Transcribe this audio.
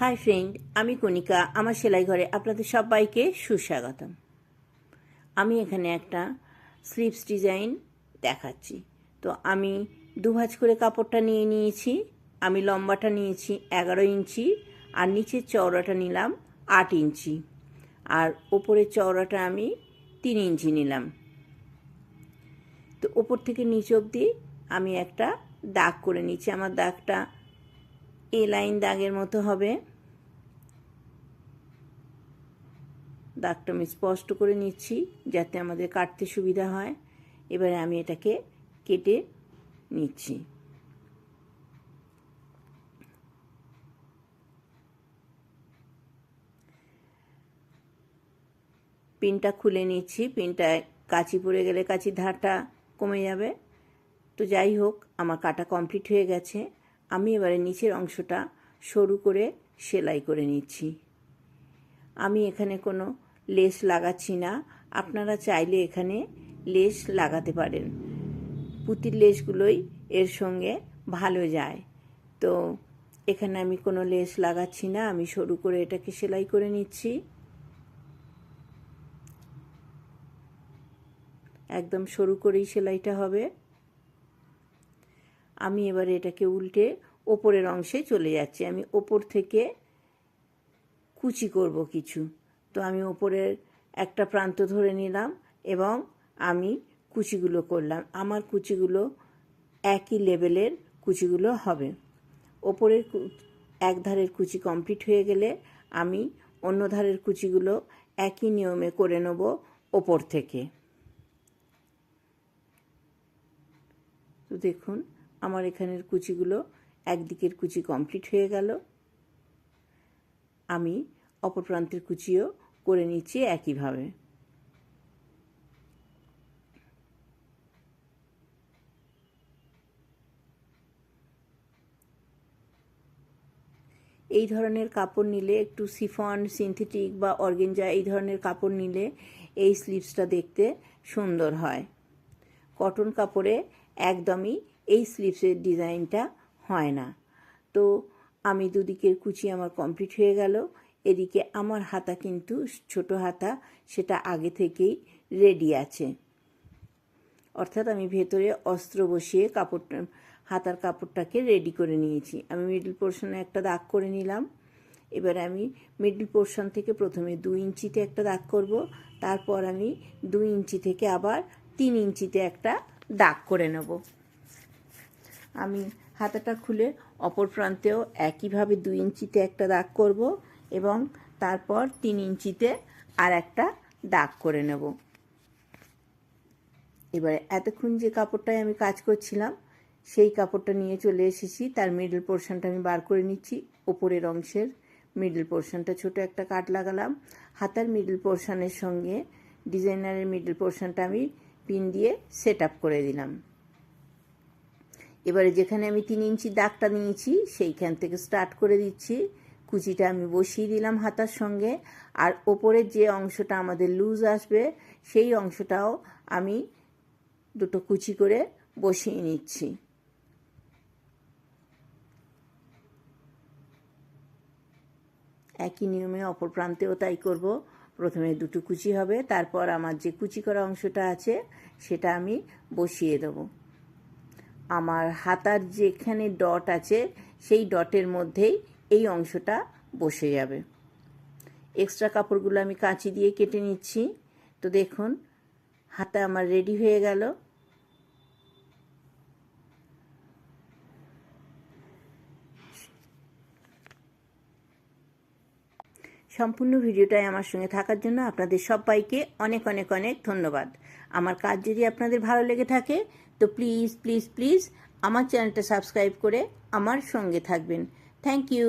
Hi friend, আমি কণিকা, আমার সেলাই ঘরে আপনাদের সবাইকে সুস্বাগতম। আমি এখানে একটা স্লিপস ডিজাইন দেখাচ্ছি। তো আমি দু ভাঁজ করে কাপড়টা নিয়ে নিয়েছি, আমি লম্বাটা নিয়েছি এগারো ইঞ্চি, আর নিচের চওড়াটা নিলাম আট ইঞ্চি, আর ওপরের চওড়াটা আমি তিন ইঞ্চি নিলাম। তো ওপর থেকে নিচ অবধি আমি একটা দাগ করে নিচ্ছি আমার দাগটা এ লাইন দাগের মতো হবে। দাগটা আমি স্পষ্ট করে নিচ্ছি যাতে আমাদের কাটতে সুবিধা হয়। এবারে আমি এটাকে কেটে নিচ্ছি। পিনটা খুলে নিচ্ছি। পিনটা কাঁচি পড়ে গেলে কাঁচির ধারটা কমে যাবে। তো যাই হোক, আমার কাটা কমপ্লিট হয়ে গেছে। আমি এবারে নিচের অংশটা সরু করে সেলাই করে নিচ্ছি। আমি এখানে কোনো লেস লাগাচ্ছি না। আপনারা চাইলে এখানে লেস লাগাতে পারেন। পুঁতির লেসগুলোই এর সঙ্গে ভালো যায়। তো এখানে আমি কোনো লেস লাগাচ্ছি না। আমি সরু করে এটাকে সেলাই করে নিচ্ছি। একদম সরু করেই সেলাইটা হবে। আমি এবারে এটাকে উল্টে ওপরের অংশে চলে যাচ্ছি। আমি ওপর থেকে কুচি করব কিছু। তো আমি ওপরের একটা প্রান্ত ধরে নিলাম এবং আমি কুচিগুলো করলাম। আমার কুচিগুলো একই লেভেলের কুচিগুলো হবে। ওপরের এক ধারের কুচি কমপ্লিট হয়ে গেলে আমি অন্য ধারের কুচিগুলো একই নিয়মে করে নেব ওপর থেকে। তো দেখুন আমার এখানের কুচিগুলো একদিকের কুচি কমপ্লিট হয়ে গেল। আমি অপর প্রান্তের কুচিও করে নিচ্ছি একইভাবে। এই ধরনের কাপড় নিলে একটু সিফন সিনথেটিক বা অর্গেঞ্জা এই ধরনের কাপড় নিলে এই স্লিভসটা দেখতে সুন্দর হয়। কটন কাপড়ে একদমই এই স্লিভসের ডিজাইনটা হয় না। তো আমি দুদিকের কুচি আমার কমপ্লিট হয়ে গেল। এদিকে আমার হাতা কিন্তু ছোট হাতা, সেটা আগে থেকেই রেডি আছে। অর্থাৎ আমি ভেতরে অস্ত্র বসিয়ে কাপড়টা হাতার কাপড়টাকে রেডি করে নিয়েছি। আমি মিডল পোর্শনে একটা দাগ করে নিলাম। এবার আমি মিডল পোর্শন থেকে প্রথমে দু ইঞ্চিতে একটা দাগ করব। তারপর আমি দু ইঞ্চি থেকে আবার তিন ইঞ্চিতে একটা দাগ করে নেব। আমি হাতাটা খুলে অপর প্রান্তেও একইভাবে দু ইঞ্চিতে একটা দাগ করব এবং তারপর তিন ইঞ্চিতে আর একটা দাগ করে নেব। এবারে এতক্ষণ যে কাপড়টায় আমি কাজ করছিলাম, সেই কাপড়টা নিয়ে চলে এসেছি। তার মিডল পোর্শনটা আমি বার করে নিচ্ছি। ওপরের অংশের মিডল পোর্শনটা ছোট একটা কাট লাগালাম। হাতার মিডল পোর্শনের সঙ্গে ডিজাইনারের মিডল পোর্শনটা আমি পিন দিয়ে সেট করে দিলাম। এবারে যেখানে আমি তিন ইঞ্চি দাগটা নিয়েছি, সেইখান থেকে স্টার্ট করে দিচ্ছি। কুচিটা আমি বসিয়ে দিলাম হাতার সঙ্গে। আর ওপরের যে অংশটা আমাদের লুজ আসবে, সেই অংশটাও আমি দুটো কুচি করে বসিয়ে নিচ্ছি। একই নিয়মে অপর প্রান্তেও তাই করব। প্রথমে দুটো কুচি হবে, তারপর আমার যে কুচি করা অংশটা আছে, সেটা আমি বসিয়ে দেব। আমার হাতার যেখানে ডট আছে, সেই ডটের মধ্যেই এই অংশটা বসে যাবে। এক্সট্রা কাপড়গুলো আমি কাঁচি দিয়ে কেটে নিচ্ছি। তো দেখুন, হাতা আমার রেডি হয়ে গেল। সম্পূর্ণ ভিডিওটাই আমার সঙ্গে থাকার জন্য আপনাদের সবাইকে অনেক অনেক অনেক ধন্যবাদ। আমার কাজ যদি আপনাদের ভালো লেগে থাকে, তো প্লিজ প্লিজ প্লিজ আমার চ্যানেলটা সাবস্ক্রাইব করে আমার সঙ্গে থাকবেন। Thank you